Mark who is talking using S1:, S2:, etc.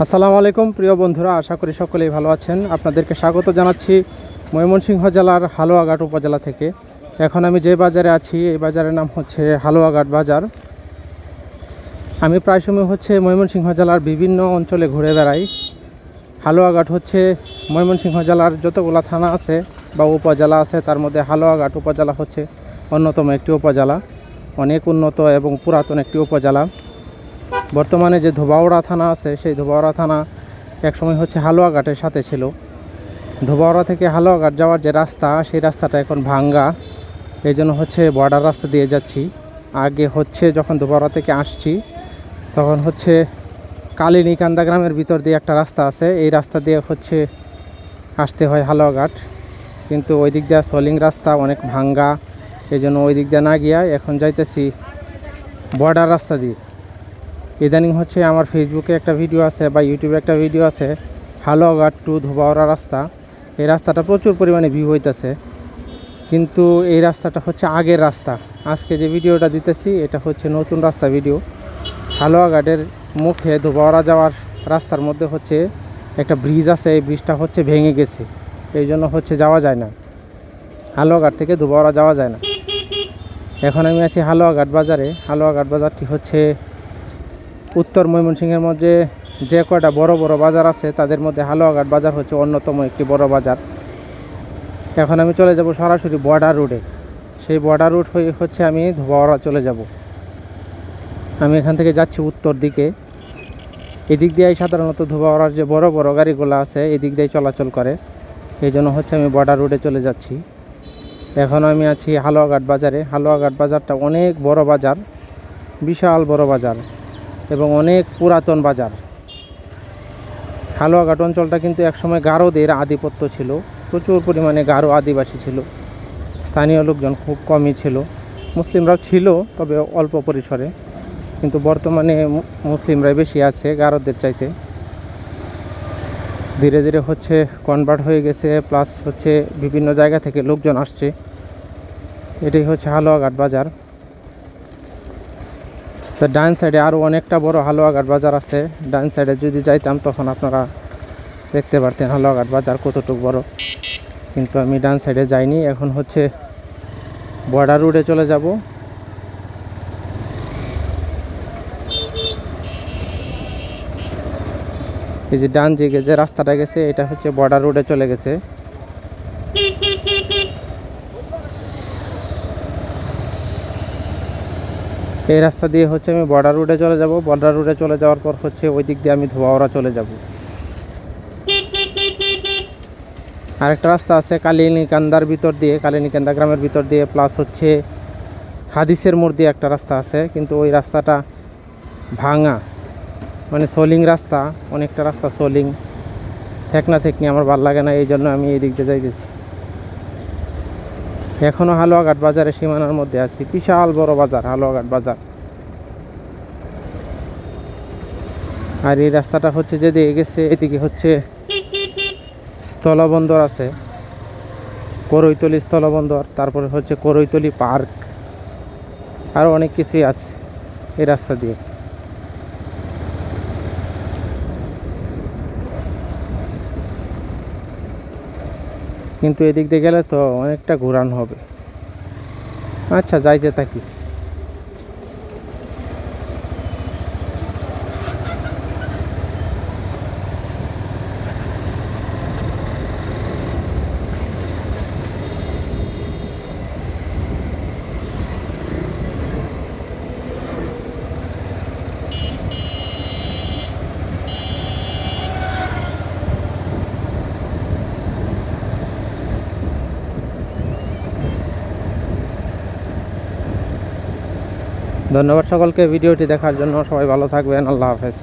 S1: আসসালামু আলাইকুম, প্রিয় বন্ধুরা, আশা করি সকলেই ভালো আছেন। আপনাদেরকে স্বাগত জানাচ্ছি ময়মনসিংহ জেলার হালুয়াঘাট উপজেলা থেকে। এখন আমি যে বাজারে আছি, এই বাজারের নাম হচ্ছে হালুয়াঘাট বাজার। আমি প্রায় সময় হচ্ছে ময়মনসিংহ জেলার বিভিন্ন অঞ্চলে ঘুরে বেড়াই। হালুয়াঘাট হচ্ছে ময়মনসিংহ জেলার যতগুলা থানা আছে বা উপজেলা আছে, তার মধ্যে হালুয়াঘাট উপজেলা হচ্ছে অন্যতম একটি উপজেলা। অনেক উন্নত এবং পুরাতন একটি উপজেলা। বর্তমানে যে ধোবাওড়া থানা আছে, সেই ধোবাওড়া থানা একসময় হচ্ছে হালুয়াঘাটের সাথে ছিল। ধোবাওড়া থেকে হালুয়াঘাট যাওয়ার যে রাস্তা, সেই রাস্তাটা এখন ভাঙ্গা। এই জন্য হচ্ছে বর্ডার রাস্তা দিয়ে যাচ্ছি। আগে হচ্ছে যখন ধোবাওড়া থেকে আসছি, তখন হচ্ছে কালিনীকান্দা গ্রামের ভিতর দিয়ে একটা রাস্তা আছে। এই রাস্তা দিয়ে হচ্ছে আসতে হয় হালুয়াঘাট কিন্তু ওই দিক দিয়ে সলিং রাস্তা অনেক ভাঙ্গা। এই জন্য ওই দিক দিয়ে না গিয়া এখন যাইতেছি বর্ডার রাস্তা দিয়ে। ইদানিং হচ্ছে আমার ফেসবুকে একটা ভিডিও আছে বা ইউটিউবে একটা ভিডিও আছে হালুয়াঘাট টু ধোবাওড়া রাস্তা। এই রাস্তাটা প্রচুর পরিমাণে ভিউ হইতেছে। কিন্তু এই রাস্তাটা হচ্ছে আগের রাস্তা। আজকে যে ভিডিওটা দিতেছি, এটা হচ্ছে নতুন রাস্তা ভিডিও হালুয়াঘাটের মুখে ধোবাওড়া যাওয়ার রাস্তার মধ্যে হচ্ছে একটা ব্রিজ আছে, এই ব্রিজটা হচ্ছে ভেঙে গেছে। এই জন্য হচ্ছে যাওয়া যায় না। হালুয়াঘাট থেকে ধোবাওড়া যাওয়া যায় না। এখন আমি আছি হালুয়াঘাট বাজারে। হালুয়াঘাট বাজারটি হচ্ছে উত্তর ময়মনসিংহের মধ্যে যে কয়টা বড় বড় বাজার আছে, তাদের মধ্যে হালুয়াঘাট বাজার হচ্ছে অন্যতম একটি বড় বাজার। এখন আমি চলে যাব সরাসরি বর্ডার রোডে সেই বর্ডার রুট হয়ে হচ্ছে আমি ধোবাওড়া চলে যাব। আমি এখান থেকে যাচ্ছি উত্তর দিকে। এদিক দিয়েই সাধারণত ধোবাওড়ার যে বড় বড় গাড়িগুলো আছে, এদিক দিয়েই চলাচল করে। এই জন্য হচ্ছে আমি বর্ডার রোডে চলে যাচ্ছি। এখন আমি আছি হালুয়াঘাট বাজারে। হালুয়াঘাট বাজারটা অনেক বড় বাজার, বিশাল বড় বাজার। এবং অনেক পুরাতন বাজার। হালুয়াঘাট অঞ্চলটা কিন্তু একসময় গারোদের আধিপত্য ছিল। প্রচুর পরিমাণে গারো আদিবাসী ছিল। স্থানীয় লোকজন খুব কমই ছিল। মুসলিমরাও ছিল, তবে অল্প পরিসরে। কিন্তু বর্তমানে মুসলিমরাই বেশি আছে গারোদের চাইতে। ধীরে ধীরে হচ্ছে কনভার্ট হয়ে গেছে প্লাস হচ্ছে বিভিন্ন জায়গা থেকে লোকজন আসছে। এটাই হচ্ছে হালুয়াঘাট বাজার। তো ডান সাইডে আরও অনেকটা বড় হালুয়াঘাট বাজার আছে। ডান সাইডে যদি যাইতাম তখন আপনারা দেখতে পারতেন হালুয়াঘাট বাজার কতটুকু বড়। কিন্তু আমি ডান সাইডে যাইনি, এখন হচ্ছে বর্ডার রোডে চলে যাব। এই যে ডান দিকে যে রাস্তাটা গেছে, এটা হচ্ছে বর্ডার রোডে চলে গেছে। এই রাস্তা দিয়ে হচ্ছে আমি বর্ডার রুটে চলে যাব। বর্ডার রুটে চলে যাওয়ার পর হচ্ছে ওই দিক দিয়ে আমি ধোয়াওড়া চলে যাব। আরেকটা রাস্তা আছে কালিনিকান্দার ভিতর দিয়ে, কালিনিকান্দা গ্রামের ভিতর দিয়ে প্লাস হচ্ছে হাদিসের মোড় দিয়ে একটা রাস্তা আছে, কিন্তু ওই রাস্তাটা ভাঙা। মানে সোলিং রাস্তা, অনেকটা রাস্তা সোলিং। থেকনা ঠেকনি আমার ভালো লাগে না এই জন্য আমি এই দিক দিয়ে যাইতেছি। এখনও হালুয়াঘাট বাজারে সীমানার মধ্যে আছি। বিশাল বড় বাজার, হালুয়াঘাট বাজার। আর এই রাস্তাটা হচ্ছে যেদিকে গেছে, এদিকে হচ্ছে স্থলবন্দর আছে। করৈতলি স্থলবন্দর, তারপরে হচ্ছে করৈতলি পার্ক। আরও অনেক কিছুই আছে এই রাস্তা দিয়ে। কিন্তু এদিক দিয়ে গেলে তো অনেকটা ঘোরানো হবে। আচ্ছা যাইতে থাকি। ধন্যবাদ সকলকে ভিডিওটি দেখার জন্য সবাই ভালো থাকবেন আল্লাহ হাফেজ।